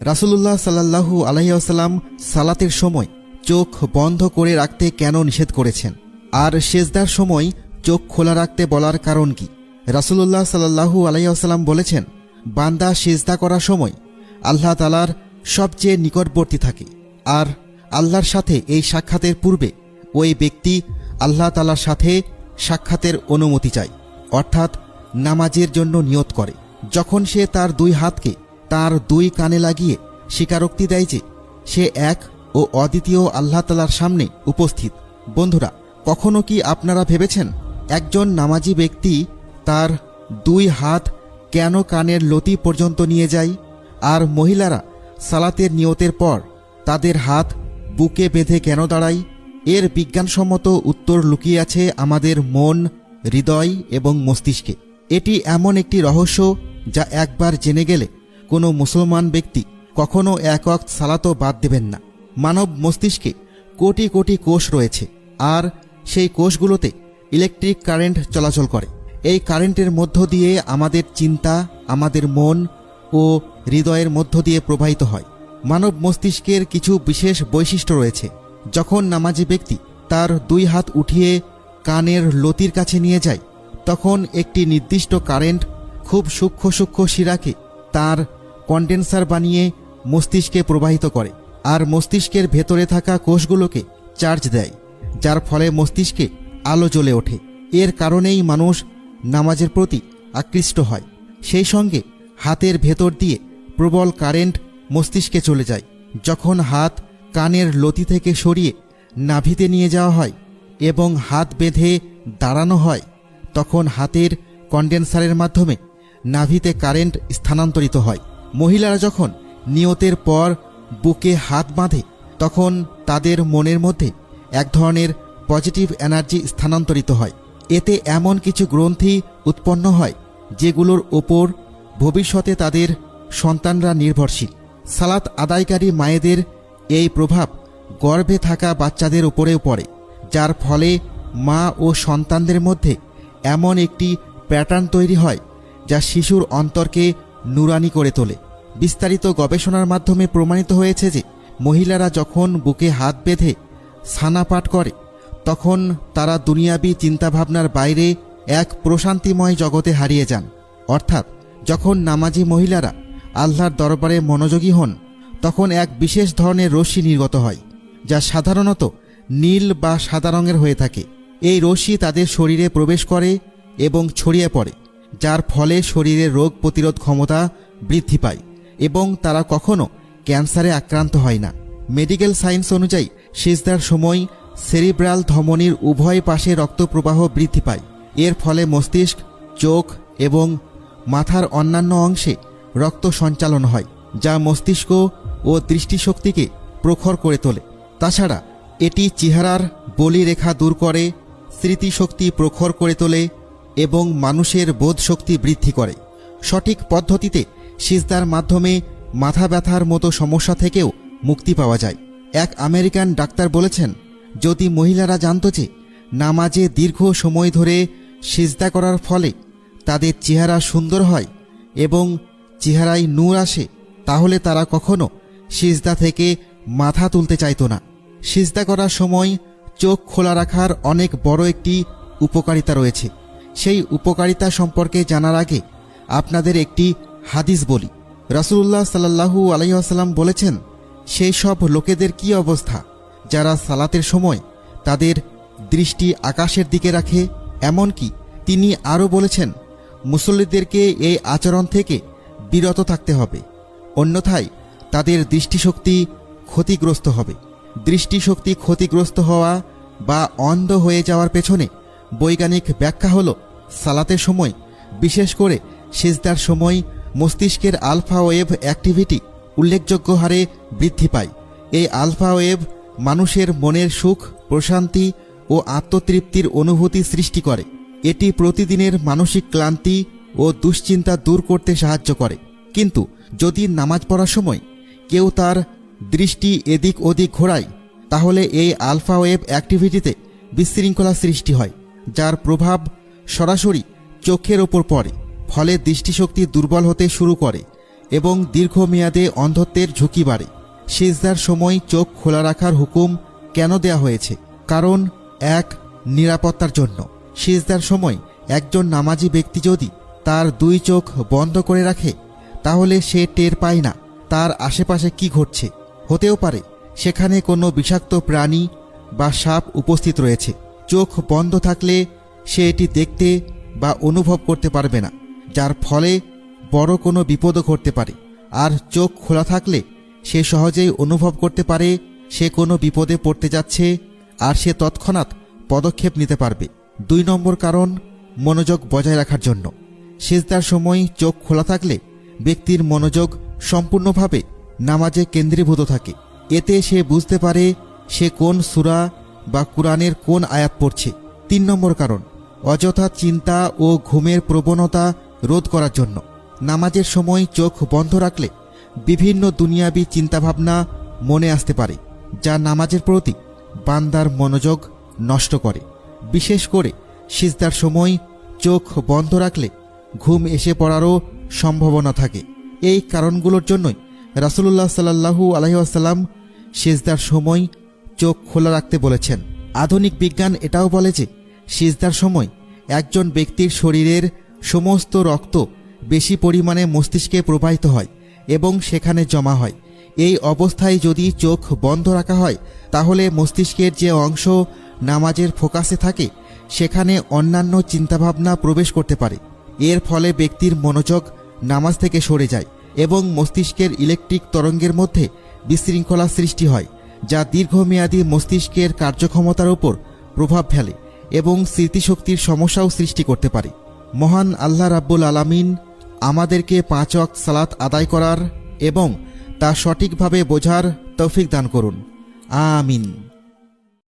রাসুলুল্লাহ সাল্লাহু আলহিউসাল্লাম সালাতের সময় চোখ বন্ধ করে রাখতে কেন নিষেধ করেছেন? আর সেজদার সময় চোখ খোলা রাখতে বলার কারণ কি? রাসুলুল্লাহ সাল্লাহু আলহিউসাল্লাম বলেছেন, বান্দা সেজদা করার সময় আল্লাহ তালার সবচেয়ে নিকটবর্তী থাকে। আর আল্লাহর সাথে এই সাক্ষাতের পূর্বে ওই ব্যক্তি আল্লাহ তালার সাথে সাক্ষাতের অনুমতি চায়, অর্থাৎ নামাজের জন্য নিয়ত করে। যখন সে তার দুই হাতকে তার দুই কানে লাগিয়ে স্বীকারোক্তি দেয় যে, সে এক ও অদ্বিতীয় আল্লাহ তালার সামনে উপস্থিত। বন্ধুরা, কখনো কি আপনারা ভেবেছেন, একজন নামাজি ব্যক্তি তার দুই হাত কেন কানের লতি পর্যন্ত নিয়ে যায়, আর মহিলারা সালাতের নিয়তের পর তাদের হাত বুকে বেঁধে কেন দাঁড়ায়? এর বিজ্ঞানসম্মত উত্তর লুকিয়ে আছে আমাদের মন, হৃদয় এবং মস্তিষ্কে। এটি এমন একটি রহস্য যা একবার জেনে গেলে কোনো মুসলমান ব্যক্তি কখনো একক সালাতো বাদ দেবেন না। মানব মস্তিষ্কে কোটি কোটি কোষ রয়েছে, আর সেই কোষগুলোতে ইলেকট্রিক কারেন্ট চলাচল করে। এই কারেন্টের মধ্য দিয়ে আমাদের চিন্তা, আমাদের মন ও হৃদয়ের মধ্য দিয়ে প্রবাহিত হয়। মানব মস্তিষ্কের কিছু বিশেষ বৈশিষ্ট্য রয়েছে। যখন নামাজি ব্যক্তি তার দুই হাত উঠিয়ে কানের লতির কাছে নিয়ে যায়, তখন একটি নির্দিষ্ট কারেন্ট খুব সূক্ষ্ম সূক্ষ্ম শিরাকে তার কন্ডেন্সার বানিয়ে মস্তিষ্কে প্রবাহিত করে, আর মস্তিষ্কের ভেতরে থাকা কোষগুলোকে চার্জ দেয়, যার ফলে মস্তিষ্কে আলো জ্বলে ওঠে। এর কারণেই মানুষ নামাজের প্রতি আকৃষ্ট হয়। সেই সঙ্গে হাতের ভেতর দিয়ে প্রবল কারেন্ট মস্তিষ্কে চলে যায়। যখন হাত কানের লতি থেকে সরিয়ে নাভিতে নিয়ে যাওয়া হয় এবং হাত বেঁধে দাঁড়ানো হয়, তখন হাতের কন্ডেন্সারের মাধ্যমে নাভিতে কারেন্ট স্থানান্তরিত হয়। মহিলারা যখন নিয়তের পর বুকে হাত বাঁধে, তখন তাদের মনের মধ্যে এক ধরনের পজিটিভ এনার্জি স্থানান্তরিত হয়। এতে এমন কিছু গ্রন্থি উৎপন্ন হয়, যেগুলোর ওপর ভবিষ্যতে তাদের সন্তানরা নির্ভরশীল। সালাত আদায়কারী মায়েদের এই প্রভাব গর্ভে থাকা বাচ্চাদের উপরেও পড়ে, যার ফলে মা ও সন্তানদের মধ্যে এমন একটি প্যাটার্ন তৈরি হয়, যা শিশুর অন্তরকে নুরানি করে তোলে। বিস্তারিত গবেষণার মাধ্যমে প্রমাণিত হয়েছে যে মহিলারা যখন বুকে হাত বেঁধে সানা পাঠ করে, তখন তারা দুনিয়াবি চিন্তাভাবনার বাইরে এক প্রশান্তিময় জগতে হারিয়ে যান। অর্থাৎ যখন নামাজি মহিলারা আল্লাহর দরবারে মনোযোগী হন, তখন এক বিশেষ ধরনের রশ্মি নির্গত হয়, যা সাধারণত নীল বা সাদা রঙের হয়ে থাকে। এই রশ্মি তাদের শরীরে প্রবেশ করে এবং ছড়িয়ে পড়ে, যার ফলে শরীরের রোগ প্রতিরোধ ক্ষমতা বৃদ্ধি পায়। এবং তারা কখনো ক্যান্সারে আক্রান্ত হয় না। মেডিকেল সায়েন্স অনুযায়ী সিজদার সময় সেরিব্রাল ধমনির উভয় পাশে রক্তপ্রবাহ বৃদ্ধি পায়। এর ফলে মস্তিষ্ক, চোখ এবং মাথার অন্যান্য অংশে রক্ত সঞ্চালন হয়, যা মস্তিষ্ক ও দৃষ্টিশক্তিকে প্রখর করে তোলে। তাছাড়া, এটি চেহারার বলিরেখা দূর করে, স্মৃতিশক্তি প্রখর করে তোলে এবং মানুষের বোধশক্তি বৃদ্ধি করে। সঠিক পদ্ধতিতে সিজদার মাধ্যমে মাথা ব্যথার মতো সমস্যা থেকেও মুক্তি পাওয়া যায়। এক আমেরিকান ডাক্তার বলেছেন, যদি মহিলারা জানত যে নামাজে দীর্ঘ সময় ধরে সিজদা করার ফলে তাদের চেহারা সুন্দর হয় এবং চেহারায় নূর আসে, তাহলে তারা কখনো সিজদা থেকে মাথা তুলতে চাইতো না। সিজদা করার সময় চোখ খোলা রাখার অনেক বড় একটি উপকারিতা রয়েছে। সেই উপকারিতা সম্পর্কে জানার আগে আপনাদের একটি হাদিস বলি। রাসুল্লাহ সাল্লাহু আলাইসাল্লাম বলেছেন সেই সব লোকেদের কি অবস্থা? যারা সালাতের সময় তাদের দৃষ্টি আকাশের দিকে রাখে, এমনকি তিনি আরও বলেছেন, মুসল্লিদেরকে এই আচরণ থেকে বিরত থাকতে হবে। অন্যথায় তাদের দৃষ্টিশক্তি ক্ষতিগ্রস্ত হবে। দৃষ্টিশক্তি ক্ষতিগ্রস্ত হওয়া বা অন্ধ হয়ে যাওয়ার পেছনে বৈজ্ঞানিক ব্যাখ্যা হল, সালাতের সময়, বিশেষ করে সেজদার সময় মস্তিষ্কের আলফা ওয়েভ অ্যাক্টিভিটি উল্লেখযোগ্য হারে বৃদ্ধি পায়। এই আলফা ওয়েভ মানুষের মনের সুখ, প্রশান্তি ও আত্মতৃপ্তির অনুভূতি সৃষ্টি করে। এটি প্রতিদিনের মানসিক ক্লান্তি ও দুশ্চিন্তা দূর করতে সাহায্য করে। কিন্তু যদি নামাজ পড়ার সময় কেউ তার দৃষ্টি এদিক ওদিক ঘোরায়, তাহলে এই আলফা ওয়েভ অ্যাক্টিভিটিতে বিশৃঙ্খলা সৃষ্টি হয়, যার প্রভাব সরাসরি চোখের ওপর পড়ে। ফলে দৃষ্টিশক্তি দুর্বল হতে শুরু করে এবং দীর্ঘমেয়াদে অন্ধত্বের ঝুঁকি বাড়ে। সিজদার সময় চোখ খোলা রাখার হুকুম কেন দেয়া হয়েছে? কারণ, এক, নিরাপত্তার জন্য। সিজদার সময় একজন নামাজি ব্যক্তি যদি তার দুই চোখ বন্ধ করে রাখে, তাহলে সে টের পায় না তার আশেপাশে কি ঘটছে। হতেও পারে, সেখানে কোনো বিষাক্ত প্রাণী বা সাপ উপস্থিত রয়েছে। চোখ বন্ধ থাকলে সে এটি দেখতে বা অনুভব করতে পারবে না। যার ফলে বড় কোনো বিপদও ঘটতে পারে। আর চোখ খোলা থাকলে সে সহজেই অনুভব করতে পারে, সে কোনো বিপদে পড়তে যাচ্ছে, আর সে তৎক্ষণাৎ পদক্ষেপ নিতে পারবে। দুই নম্বর কারণ, মনোযোগ বজায় রাখার জন্য। সেজদার সময় চোখ খোলা থাকলে ব্যক্তির মনোযোগ সম্পূর্ণভাবে নামাজে কেন্দ্রীভূত থাকে। এতে সে বুঝতে পারে সে কোন সুরা বা কোরআনের কোন আয়াত পড়ছে। তিন নম্বর কারণ, অযথা চিন্তা ও ঘুমের প্রবণতা রোধ করার জন্য। নামাজের সময় চোখ বন্ধ রাখলে বিভিন্ন দুনিয়াবি চিন্তাভাবনা মনে আসতে পারে, যা নামাজের প্রতি বান্দার মনোযোগ নষ্ট করে। বিশেষ করে সিজদার সময় চোখ বন্ধ রাখলে ঘুম এসে পড়ারও সম্ভাবনা থাকে। এই কারণগুলোর জন্যই রাসুলুল্লাহ সাল্লাহু আলহিহাসাল্লাম সিজদার সময় চোখ খোলা রাখতে বলেছেন। আধুনিক বিজ্ঞান এটাও বলে যে, সিজদার সময় একজন ব্যক্তির শরীরের সমস্ত রক্ত বেশি পরিমাণে মস্তিষ্কে প্রবাহিত হয় এবং সেখানে জমা হয়। এই অবস্থায় যদি চোখ বন্ধ রাখা হয়, তাহলে মস্তিষ্কের যে অংশ নামাজের ফোকাসে থাকে, সেখানে অন্যান্য চিন্তাভাবনা প্রবেশ করতে পারে। এর ফলে ব্যক্তির মনোযোগ নামাজ থেকে সরে যায় এবং মস্তিষ্কের ইলেকট্রিক তরঙ্গের মধ্যে বিশৃঙ্খলা সৃষ্টি হয়, যা দীর্ঘমেয়াদী মস্তিষ্কের কার্যক্ষমতার উপর প্রভাব ফেলে এবং স্মৃতিশক্তির সমস্যাও সৃষ্টি করতে পারে। মহান আল্লাহ রাব্বুল আলামিন আমাদেরকে পাঁচ অক সালাত আদায় করার এবং তা সঠিকভাবে বোঝার তৌফিক দান করুন। আমিন।